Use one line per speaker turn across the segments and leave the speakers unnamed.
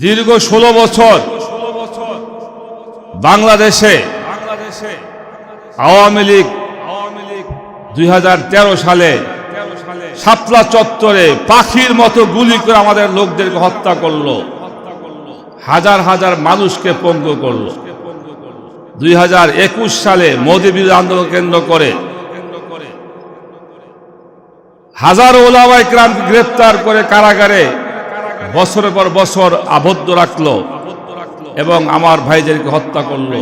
দীর্ঘ ষোলো বছর বাংলাদেশে আওয়ামী লীগ দুই হাজার তেরো সালে শাপলা চত্বরে পাখির মতো গুলি করে আমাদের লোকদেরকে হত্যা করল। হাজার হাজার মানুষকে পঙ্গু করল। দুই হাজার একুশ সালে মোদী বিরোধী আন্দোলন কেন্দ্র করে হাজার ওলামাই ক্রান্ত গ্রেপ্তার করে কারাগারে বছরের পর বছর আবদ্ধ রাখল এবং আমার ভাইদেরকে হত্যা করল।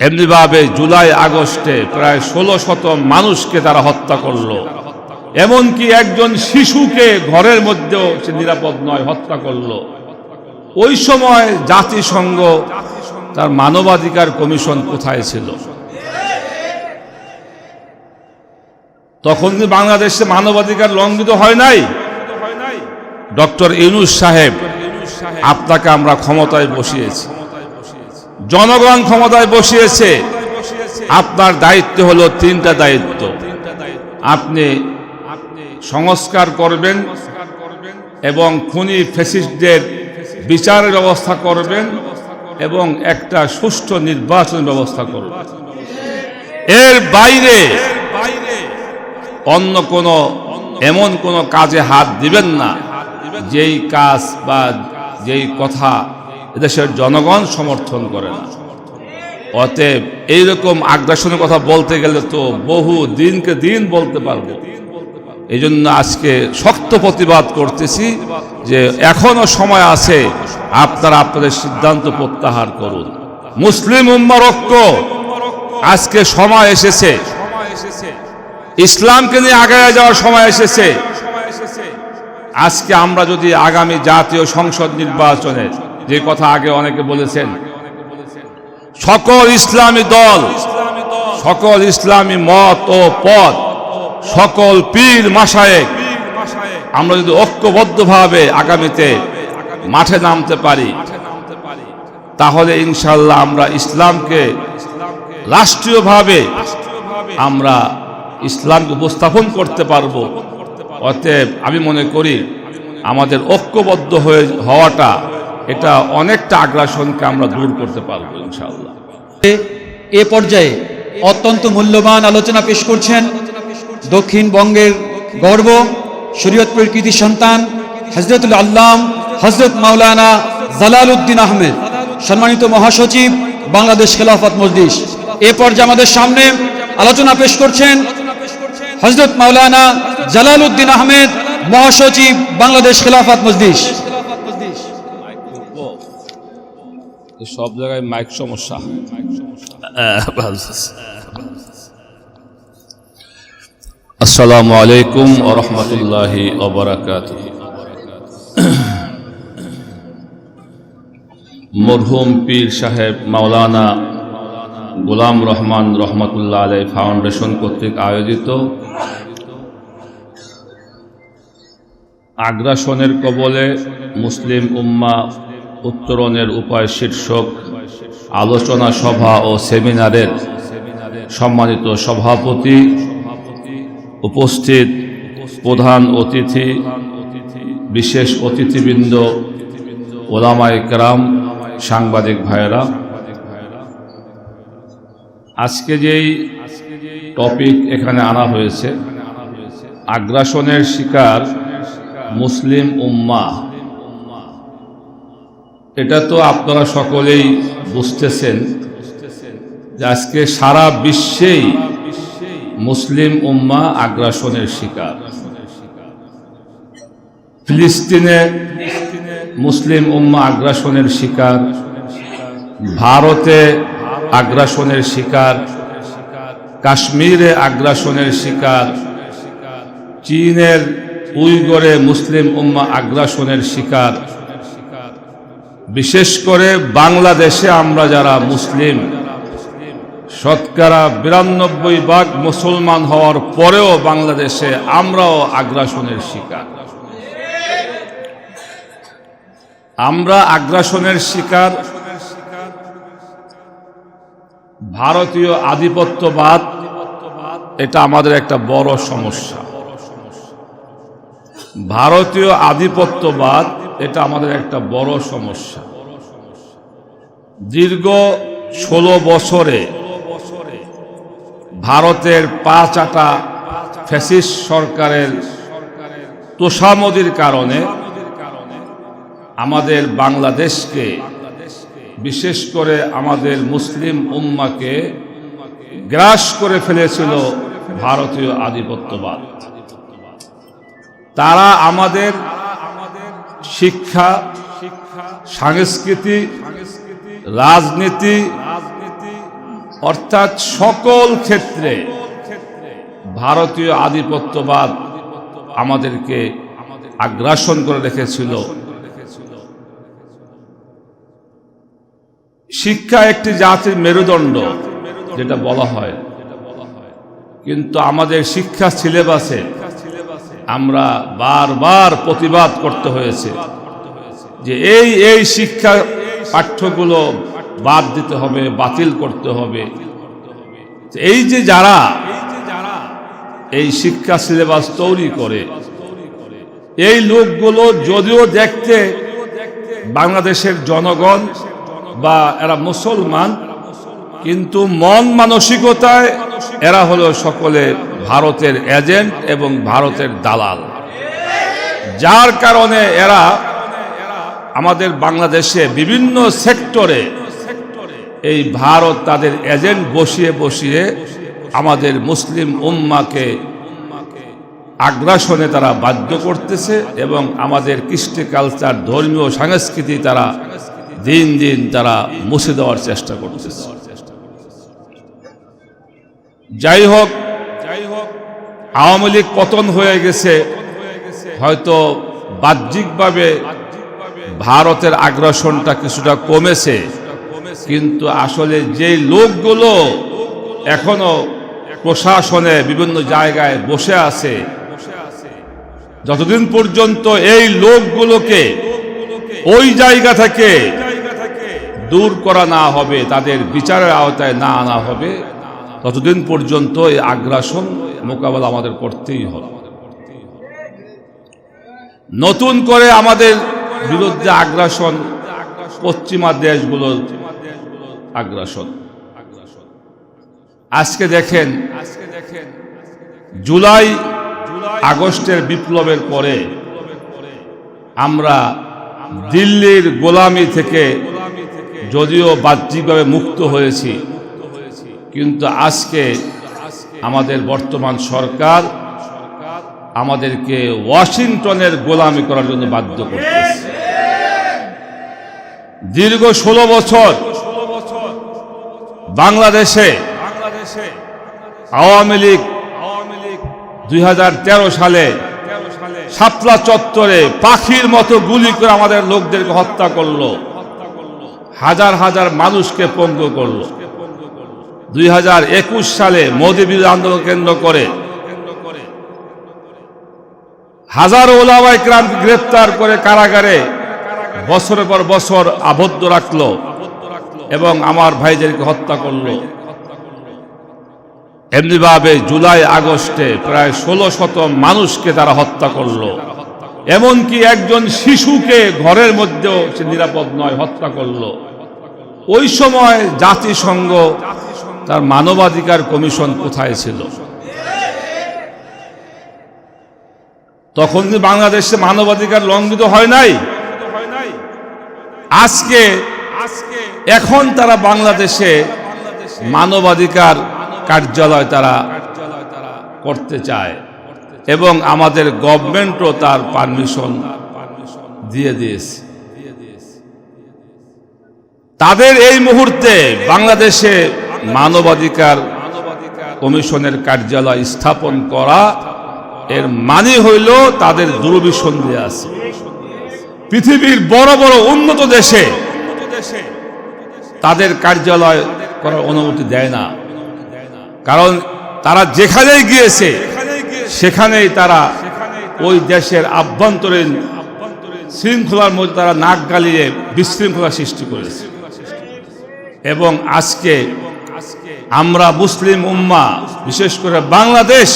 এমনিভাবে জুলাই, আগস্টে প্রায় ষোলো শত মানুষকে তারা হত্যা করল। এমনকি একজন শিশুকে ঘরের মধ্যেও সে নিরাপদ নয়, হত্যা করল। ওই সময় জাতিসংঘ তার মানবাধিকার কমিশন কোথায় ছিল? তখন কি বাংলাদেশে মানবাধিকার লঙ্ঘিত হয় নাই। ডক্টর ইউনুস সাহেব, আপনাকে আমরা ক্ষমতায় বসিয়েছি। জনগণ ক্ষমতায় বসিয়েছে। আপনার দায়িত্ব হলো তিনটা দায়িত্ব। আপনি সংস্কার করবেন এবং খুনি ফেসিস্টদের বিচারের ব্যবস্থা করবেন এবং একটা সুষ্ঠু নির্বাচন ব্যবস্থা করবেন। এর বাইরে অন্য কোনো এমন কোনো কাজে হাত দিবেন না। যেই কাজ বা যেই কথা এদেশের জনগণ সমর্থন করে না। অতএব এইরকম আগ্রাসনের কথা বলতে গেলে তো বহু দিনকে দিন বলতে পারব। এই জন্য আজকে শক্ত প্রতিবাদ করতেছি যে এখনও সময় আছে আপনারা আপনাদের সিদ্ধান্ত প্রত্যাহার করুন। মুসলিম উম্মার ঐক্য আজকে সময় এসেছে। ইসলামকে নিয়ে আগায় যাওয়ার সময় এসেছে। আজকে আমরা যদি আগামী জাতীয় সংসদ নির্বাচনে, যে কথা আগে অনেকে বলেছেন, সকল ইসলামী দল, সকল ইসলামী মত ও পথ, সকল পীর মাসায়েক আমরা যদি ঐক্যবদ্ধভাবে আগামীতে মাঠে নামতে পারি, তাহলে ইনশাল্লাহ আমরা ইসলামকে রাষ্ট্রীয়ভাবে আমরা ইসলামকে উপস্থাপন করতে পারব। অতএব আমি মনে করি আমাদের ঐক্যবদ্ধ হয়ে হওয়াটা এটা অনেকটা আগ্রাসনকে আমরা দূর করতে পারব, ইনশাআল্লাহ।
এ- পর্যায়ে অত্যন্ত মূল্যবান আলোচনা পেশ করছেন দক্ষিণবঙ্গের গর্ব শরীয়তপুর কৃতি সন্তান হজরতুল আল্লাম হজরত মাওলানা জালাল উদ্দিন আহমেদ, সম্মানিত মহাসচিব, বাংলাদেশ খেলাফত মজলিস। এ পর্যায়ে আমাদের সামনে আলোচনা পেশ করছেন হজরত মাওলানা জালাল উদ্দিন আহমেদ, মহাসচিব বাংলাদেশ খেলাফত মজলিস।
সব জায়গায় মাইক সমস্যা। আসসালামু আলাইকুম রহমতুল্লাহি ওবরাকাত মরহুম পীর সাহেব মাওলানা গোলাম রহমান রহমতুল্লাহ আলাই ফাউন্ডেশন কর্তৃক আয়োজিত আগ্রাসনের কবলে মুসলিম উম্মা উত্তরণের উপায় শীর্ষক আলোচনা সভা ও সেমিনারের সম্মানিত সভাপতি উপস্থিত প্রধান অতিথি, বিশেষ অতিথিবৃন্দ, ওলামায় কেরাম, সাংবাদিক ভাইয়েরা। আজকে যেই টপিক এখানে আনা হয়েছে, আগ্রাসনের শিকার মুসলিম উম্মা। এটা তো আপনারা সকলেই বুঝতেছেন যে আজকে সারা বিশ্বেই মুসলিম উম্মা আগ্রাসনের শিকার। ফিলিস্তিনে মুসলিম উম্মা আগ্রাসনের শিকার। ভারতে আগ্রাসনের শিকার। কাশ্মীরে আগ্রাসনের শিকার। চীনের উইগরে মুসলিম উম্মা আগ্রাসনের শিকার। বিশেষ করে বাংলাদেশে আমরা যারা মুসলিম, শতকরা বিরানব্বই ভাগ মুসলমান হওয়ার পরেও বাংলাদেশে আমরাও আগ্রাসনের শিকার। আমরা আগ্রাসনের শিকার। ভারতীয় আধিপত্যবাদ, এটা আমাদের একটা বড় সমস্যা। ভারতীয় আধিপত্যবাদ, এটা আমাদের একটা বড় সমস্যা। দীর্ঘ ষোলো বছরে ভারতের পাঁচ আটা ফ্যাসিস্ট সরকারের তোষামদির কারণে আমাদের বাংলাদেশকে, বিশেষ করে আমাদের মুসলিম উম্মাকে গ্রাস করে ফেলেছিল ভারতীয় আধিপত্যবাদ। তারা আমাদের শিক্ষা, সংস্কৃতি, রাজনীতি, অর্থাৎ সকল ক্ষেত্রে ভারতীয় আধিপত্যবাদ আমাদেরকে আগ্রাসন করে রেখেছিল। শিক্ষা একটি জাতির মেরুদণ্ড, যেটা বলা হয়। কিন্তু আমাদের শিক্ষা সিলেবাসে আমরা বারবার প্রতিবাদ করতে হয়েছে যে এই এই শিক্ষা পাঠ্যগুলো বাদ দিতে হবে, বাতিল করতে হবে। এই যে যারা এই শিক্ষা সিলেবাস তৈরি করে, এই লোকগুলো যদিও দেখতে বাংলাদেশের জনগণ বা এরা মুসলমান, কিন্তু মন মানসিকতায় এরা হলো সকলে ভারতের এজেন্ট এবং ভারতের দালাল। যার কারণে এরা আমাদের বাংলাদেশে বিভিন্ন সেক্টরে এই ভারত তাদের এজেন্ট বসিয়ে বসিয়ে আমাদের মুসলিম উম্মাকে আগ্রাসনে তারা বাধ্য করতেছে এবং আমাদের কৃষ্টি কালচার, ধর্মীয় সংস্কৃতি তারা দিন দিন তারা মুছে দেওয়ার চেষ্টা করতেছে। যাই হোক আওয়ামী লীগ পতন হয়ে গেছে। হয়তো বাহ্যিকভাবে ভারতের আগ্রাসনটা কিছুটা কমেছে। কিন্তু আসলে যে লোকগুলো এখনও প্রশাসনে বিভিন্ন জায়গায় বসে আছে, যতদিন পর্যন্ত এই লোকগুলোকে ওই জায়গা থেকে দূর করা না হবে, তাদের বিচারের আওতায় না আনা হবে ততদিন পর্যন্ত এই আগ্রাসন, মোকাবেলা আমাদের করতেই হবে। নতুন করে আমাদের বিরুদ্ধে আগ্রাসন, পশ্চিমা দেশগুলোর আগ্রাসন। আজকে দেখেন আজকে দেখেন জুলাই, আগস্টের বিপ্লবের পরে আমরা দিল্লির গোলামি থেকে যদিও বাহ্যিকভাবে মুক্ত হয়েছি কিন্তু আজকে আমাদের বর্তমান সরকার আমাদেরকে ওয়াশিংটনের গোলামি করার জন্য বাধ্য করতেছে। দীর্ঘ ষোলো বছর বাংলাদেশে আওয়ামী লীগ লীগ দুই হাজার তেরো সালে সাপলা চত্বরে পাখির মতো গুলি করে আমাদের লোকদেরকে হত্যা করল। হাজার হাজার মানুষকে পঙ্গু করল। দুই হাজার একুশ সালে মোদী বিরোধী আন্দোলন কেন্দ্র করে হাজার ওলামাই ক্রাম গ্রেপ্তার করে কারাগারে বছরের পর বছর আবদ্ধ রাখল এবং আমার ভাইদেরকে হত্যা করল। এমনিভাবে জুলাই, আগস্টে প্রায় ষোলো শত মানুষকে তারা হত্যা করল। এমনকি একজন শিশুকে ঘরের মধ্যেও সে নিরাপদ নয়, হত্যা করল। ওই সময় জাতিসংঘ তার মানবাধিকার কমিশন কোথায় ছিল? তখন কি বাংলাদেশে মানবাধিকার লঙ্ঘিত হয় নাই? আজকে এখন তারা বাংলাদেশে মানবাধিকার কার্যালয় তারা করতে চায় এবং আমাদের গভর্নমেন্টও তার পারমিশন দিয়ে দিয়েছে। তাদের এই মুহূর্তে বাংলাদেশে মানবাধিকার কমিশনের কার্যালয় স্থাপন করা, এর মানে হইল তাদের দূরভিসন্ধি আছে। পৃথিবীর বড় বড় উন্নত দেশে তাদের কার্যালয় করার অনুমতি দেয় না। কারণ তারা যেখানেই গিয়েছে, সেখানেই তারা ওই দেশের আভ্যন্তরীণ শৃঙ্খলার মধ্যে তারা নাক গালিয়ে বিশৃঙ্খলা সৃষ্টি করেছে। এবং আজকে আমরা মুসলিম উম্মা, বিশেষ করে বাংলাদেশ,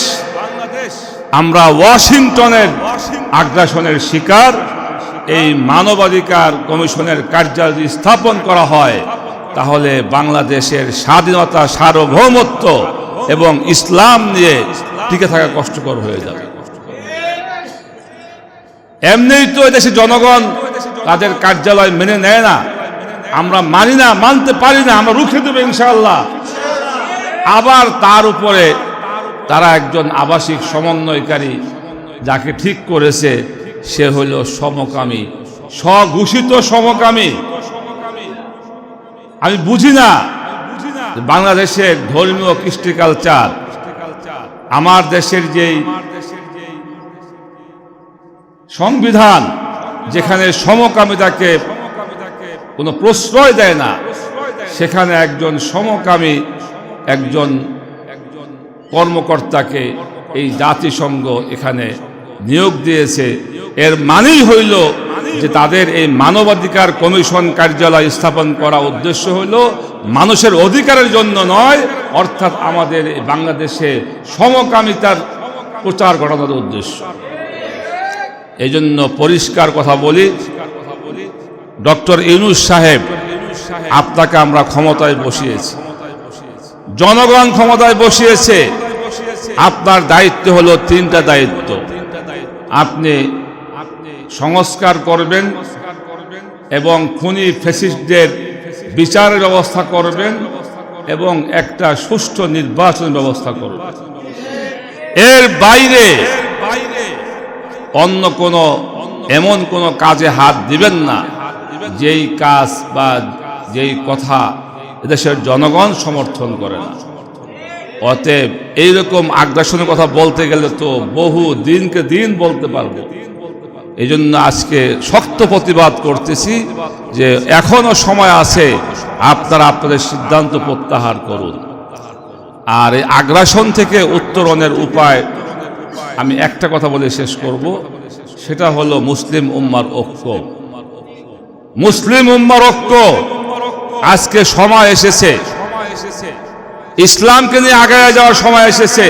আমরা ওয়াশিংটনের আগ্রাসনের শিকার, এই মানবাধিকার কমিশনের কার্যালয় স্থাপন করা হয়, তাহলে বাংলাদেশের স্বাধীনতা, সার্বভৌমত্ব এবং ইসলাম নিয়ে টিকে থাকা কষ্টকর হয়ে যাবে। এমনিই তো এদেশে জনগণ তাদের কার্যালয় মেনে নেয় না। আমরা মানি না, মানতে পারি না, আমরা রুখে দেবো ইনশাআল্লাহ। আবার তার উপরে তারা একজন আবাসিক সমন্বয়কারী যাকে ঠিক করেছে, সে হইল সমকামী, স্বঘোষিত সমকামী। আমি বুঝি না বাংলাদেশের ধর্মীয় কৃষ্টি কালচার, আমার দেশের যেই সংবিধান, যেখানে সমকামিতাকে কোনো প্রশ্রয় দেয় না, সেখানে একজন সমকামী একজন কর্মকর্তাকে এই জাতিসংঘ এখানে নিয়োগ দিয়েছে। এর মানেই হইল যে তাদের এই মানবাধিকার কমিশন কার্যালয় স্থাপন করা উদ্দেশ্য হইল মানুষের অধিকারের জন্য নয়, অর্থাৎ আমাদের বাংলাদেশে সমকামিতার প্রচার ঘটানোর উদ্দেশ্য। এই জন্য পরিষ্কার কথা বলি, ডক্টর ইউনুস সাহেব, আপনাকে আমরা ক্ষমতায় বসিয়েছি। জনগণ ক্ষমতায় বসিয়েছে। আপনার দায়িত্ব হলো তিনটা দায়িত্ব। আপনি সংস্কার করবেন এবং খুনি ফেসিস্টদের বিচারের ব্যবস্থা করবেন এবং একটা সুষ্ঠু নির্বাচন ব্যবস্থা করবেন। এর বাইরে অন্য কোনো, এমন কোনো কাজে হাত দিবেন না। যেই কাজ বা যেই কথা এদেশের জনগণ সমর্থন করে না। অতএব এইরকম আগ্রাসনের কথা বলতে গেলে তো বহু দিনকে দিন বলতে পারব। এই জন্য আজকে শক্ত প্রতিবাদ করতেছি যে এখনও সময় আছে আপনারা আপনাদের সিদ্ধান্ত প্রত্যাহার করুন। আর এই আগ্রাসন থেকে উত্তরণের উপায় আমি একটা কথা বলে শেষ করব। সেটা হলো মুসলিম উম্মার ঐক্য। মুসলিম উম্মার ঐক্য আজকে সময় এসেছে। ইসলামকে নিয়ে আগায় যাওয়ার সময় এসেছে।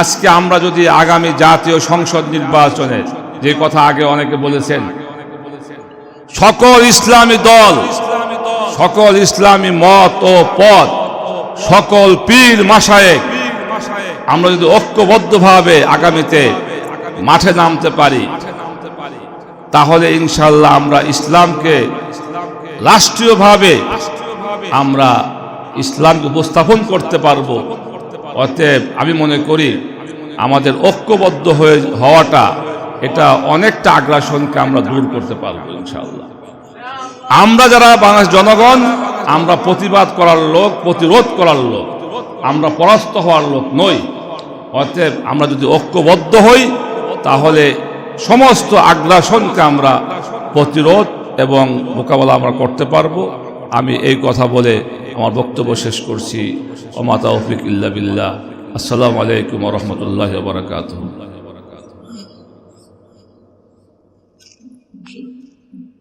আজকে আমরা যদি আগামী জাতীয় সংসদ নির্বাচনে, যে কথা আগে অনেকে বলেছেন, সকল ইসলামী দল, সকল ইসলামী মত ও পথ, সকল পীর মাসায়েক আমরা যদি ঐক্যবদ্ধভাবে আগামীতে মাঠে নামতে পারি, তাহলে ইনশাল্লাহ আমরা ইসলামকে রাষ্ট্রীয়ভাবে আমরা ইসলামকে উপস্থাপন করতে পারব। অতএব আমি মনে করি আমাদের ঐক্যবদ্ধ হয়ে হওয়াটা এটা অনেকটা আগ্রাসনকে আমরা দূর করতে পারব ইনশাআল্লাহ। আমরা যারা বাংলাদেশ জনগণ আমরা প্রতিবাদ করার লোক প্রতিরোধ করার লোক আমরা পরাস্ত হওয়ার লোক নই। অতএব আমরা যদি ঐক্যবদ্ধ হই তাহলে সমস্ত আগ্রাসনকে আমরা প্রতিরোধ এবং মোকাবেলা আমরা করতে পারব। আমি এই কথা বলে আমার বক্তব্য শেষ করছি। ওমাতা তৌফিক ইল্লা বিল্লাহ। আসসালামু আলাইকুম রহমতুল্লাহ বারকাত